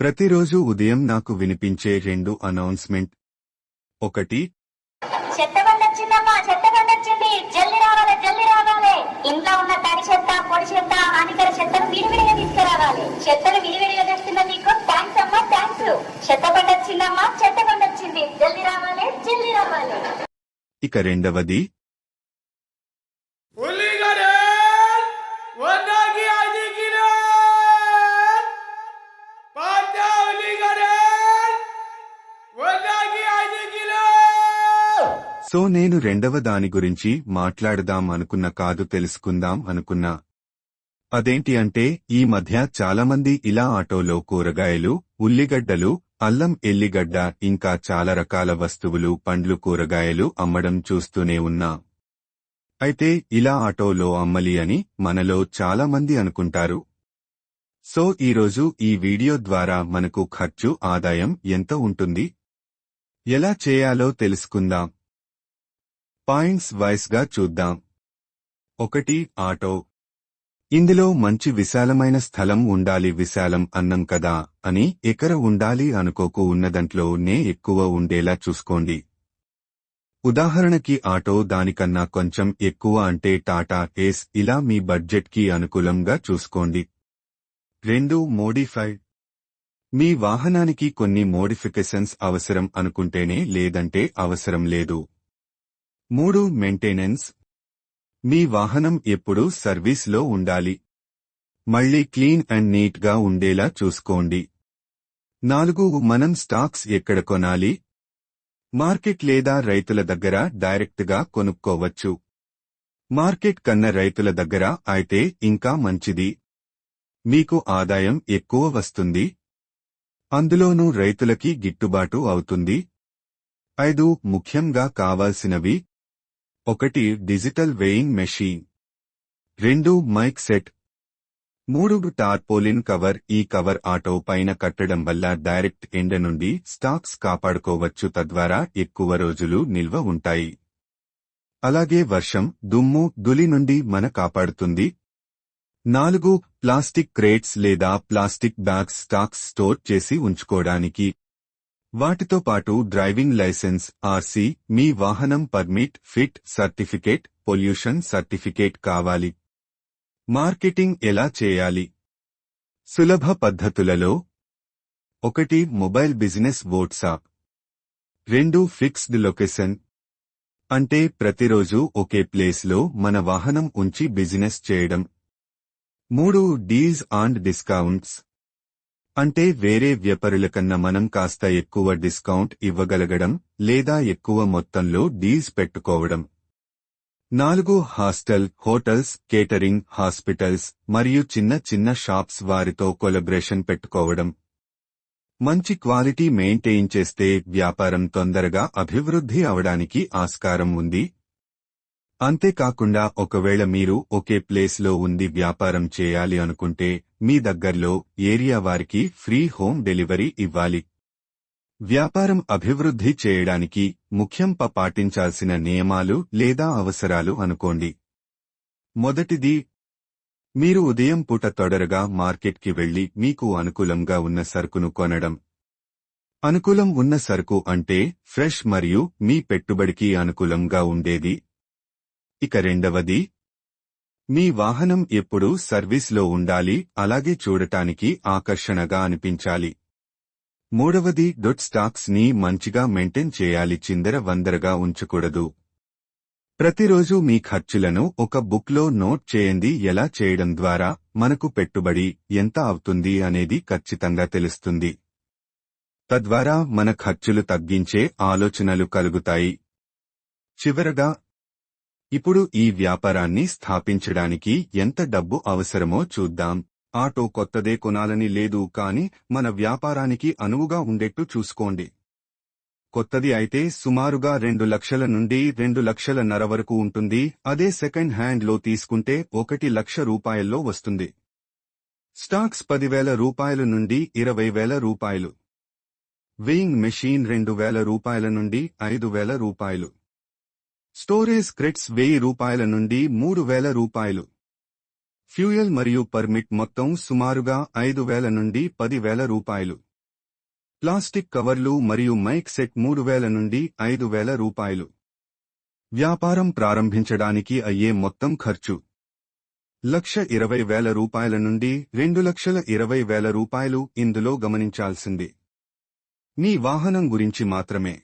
ప్రతిరోజు ఉదయం నాకు వినిపించే రెండు అనౌన్స్మెంట్. ఒకటి ఇంట్లో ఉన్న తడి చెత్త పొడి చెత్త హానికర చెత్తను విడివిడిగా తీసుకురావాలి. చెత్తను విడివిడిగా తెస్తున్న మీకు థ్యాంక్స్ అమ్మా థ్యాంక్స్ చెత్త బండి వచ్చిందమ్మా చెత్త బండి వచ్చింది జల్ది రావాలి జల్ది రావాలి. ఇక రెండవది సో నేను రెండవ దాని గురించి మాట్లాడదాం అనుకున్న కాదు తెలుసుకుందాం అనుకున్నా. అదేంటి అంటే ఈ మధ్య చాలామంది ఇలా ఆటోలో కూరగాయలు ఉల్లిగడ్డలు అల్లం ఎల్లిగడ్డ ఇంకా చాలా రకాల వస్తువులు పండ్లు కూరగాయలు అమ్మడం చూస్తూనే ఉన్నా. అయితే ఇలా ఆటోలో అమ్మలి అని మనలో చాలామంది అనుకుంటారు. సో ఈరోజు ఈ వీడియో ద్వారా మనకు ఖర్చు ఆదాయం ఎంత ఉంటుంది? ఎలా చేయాలో తెలుసుకుందాం. పాయింట్స్ వైస్గా చూద్దాం. ఒకటి ఆటో. ఇందులో మంచి విశాలమైన స్థలం ఉండాలి విశాలం అన్నం కదా అని ఎకర ఉండాలి అనుకోకు ఉన్నదంట్లోనే ఎక్కువ ఉండేలా చూసుకోండి. ఉదాహరణకి ఆటో దానికన్నా కొంచెం ఎక్కువ అంటే టాటా ఏస్ ఇలా మీ బడ్జెట్కి అనుకూలంగా చూసుకోండి. రెండు మోడిఫైడ్ మీ వాహనానికి కొన్ని మోడిఫికేషన్స్ అవసరం అనుకుంటేనే లేదంటే అవసరం లేదు. మూడు మెయింటెనెన్స్. మీ వాహనం ఎప్పుడూ సర్వీస్లో ఉండాలి. మళ్ళీ క్లీన్ అండ్ నీట్గా ఉండేలా చూసుకోండి. నాలుగు మనం స్టాక్స్ ఎక్కడ కొనాలి? మార్కెట్ లేదా రైతుల దగ్గర డైరెక్ట్గా కొనుక్కోవచ్చు. మార్కెట్ కన్న రైతుల దగ్గర అయితే ఇంకా మంచిది. మీకు ఆదాయం ఎక్కువ వస్తుంది. అందులోనూ రైతులకి గిట్టుబాటు అవుతుంది. ఐదు ముఖ్యంగా కావాల్సినవి ఒకటి డిజిటల్ వెయింగ్ మెషీన్. రెండు మైక్ సెట్. మూడు టార్పోలిన్ కవర్. ఈ కవర్ ఆటో పైన కట్టడం వల్ల డైరెక్ట్ ఎండ నుండి స్టాక్స్ కాపాడుకోవచ్చు తద్వారా ఎక్కువ రోజులు నిల్వ ఉంటాయి. అలాగే వర్షం దుమ్ము దులి నుండి మన కాపాడుతుంది. నాలుగు ప్లాస్టిక్ క్రేట్స్ లేదా ప్లాస్టిక్ బ్యాగ్స్ స్టాక్స్ స్టోర్ చేసి ఉంచుకోవడానికి వాటితో పాటు డ్రైవింగ్ లైసెన్స్ ఆర్సీ మీ వాహనం permit fit certificate pollution certificate కావాలి. మార్కెటింగ్ ఎలా చేయాలి? సులభ పద్ధతులలో ఒకటి మొబైల్ బిజినెస్ వాట్సాప్. రెండు ఫిక్స్డ్ లొకేషన్. అంటే ప్రతిరోజు ఒకే ప్లేస్లో మన వాహనం ఉంచి బిజినెస్ చేయడం. మూడు డీల్స్ అండ్ డిస్కౌంట్స్. అంటే వేరే వ్యాపారుల కన్నా మనం కాస్త ఎక్కువ డిస్కౌంట్ ఇవ్వగలగడం లేదా ఎక్కువ మొత్తంలో డీల్స్ పెట్టుకోవడం. నాలుగు హాస్టల్ హోటల్స్ కేటరింగ్ హాస్పిటల్స్ మరియు చిన్న చిన్న షాప్స్ వారితో కొలబరేషన్ పెట్టుకోవడం. మంచి క్వాలిటీ మెయింటైన్ చేస్తే వ్యాపారం తొందరగా అభివృద్ధి అవడానికి ఆస్కారం ఉంది. అంతేకాకుండా ఒకవేళ మీరు ఒకే ప్లేస్లో ఉంది వ్యాపారం చేయాలి అనుకుంటే మీ దగ్గర్లో ఏరియా వారికి ఫ్రీ హోమ్ డెలివరీ ఇవ్వాలి. వ్యాపారం అభివృద్ధి చేయడానికి ముఖ్యం పాటించాల్సిన నియమాలు లేదా అవసరాలు అనుకోండి. మొదటిది మీరు ఉదయం పూట తొడరగా మార్కెట్కి వెళ్ళి మీకు అనుకూలంగా ఉన్న సరుకును కొనడం. అనుకూలం ఉన్న సరుకు అంటే ఫ్రెష్ మరియు మీ పెట్టుబడికి అనుకూలంగా ఉండేది. ఇక రెండవది మీ వాహనం ఎప్పుడూ సర్వీస్లో ఉండాలి అలాగే చూడటానికి ఆకర్షణగా అనిపించాలి. మూడవది డొట్ స్టాక్స్ని మంచిగా మెయింటైన్ చేయాలి చిందర వందరగా ఉంచకూడదు. ప్రతిరోజు మీ ఖర్చులను ఒక బుక్లో నోట్ చేయండి ఎలా చేయడం ద్వారా మనకు పెట్టుబడి ఎంత అవుతుంది అనేది ఖచ్చితంగా తెలుస్తుంది. తద్వారా మన ఖర్చులు తగ్గించే ఆలోచనలు కలుగుతాయి. చివరగా ఇప్పుడు ఈ వ్యాపారాన్ని స్థాపించడానికి ఎంత డబ్బు అవసరమో చూద్దాం. ఆటో కొత్తదే కొనాలని లేదు కాని మన వ్యాపారానికి అనువుగా ఉండేట్టు చూసుకోండి. కొత్తది అయితే సుమారుగా రెండు లక్షల నుండి రెండు లక్షల నర వరకు ఉంటుంది. అదే సెకండ్ హ్యాండ్లో తీసుకుంటే ఒకటి లక్ష రూపాయల్లో వస్తుంది. స్టాక్స్ పదివేల రూపాయల నుండి ఇరవై వేల రూపాయలు. వెయింగ్ మెషీన్ రెండు వేల రూపాయల నుండి ఐదు వేల రూపాయలు. స్టోరేజ్ క్రెట్స్ వెయ్యి రూపాయల నుండి మూడు వేల రూపాయలు. ఫ్యూయల్ మరియు పర్మిట్ మొత్తం సుమారుగా ఐదు వేల నుండి పది వేల రూపాయలు. ప్లాస్టిక్ కవర్లు మరియు మైక్ సెట్ మూడు వేల నుండి ఐదు వేల రూపాయలు. వ్యాపారం ప్రారంభించడానికి అయ్యే మొత్తం ఖర్చు. లక్ష ఇరవై వేల రూపాయల నుండి రెండు లక్షల ఇరవై వేల రూపాయలు ఇందులో గమనించాల్సింది. మీ వాహనం గురించి మాత్రమే.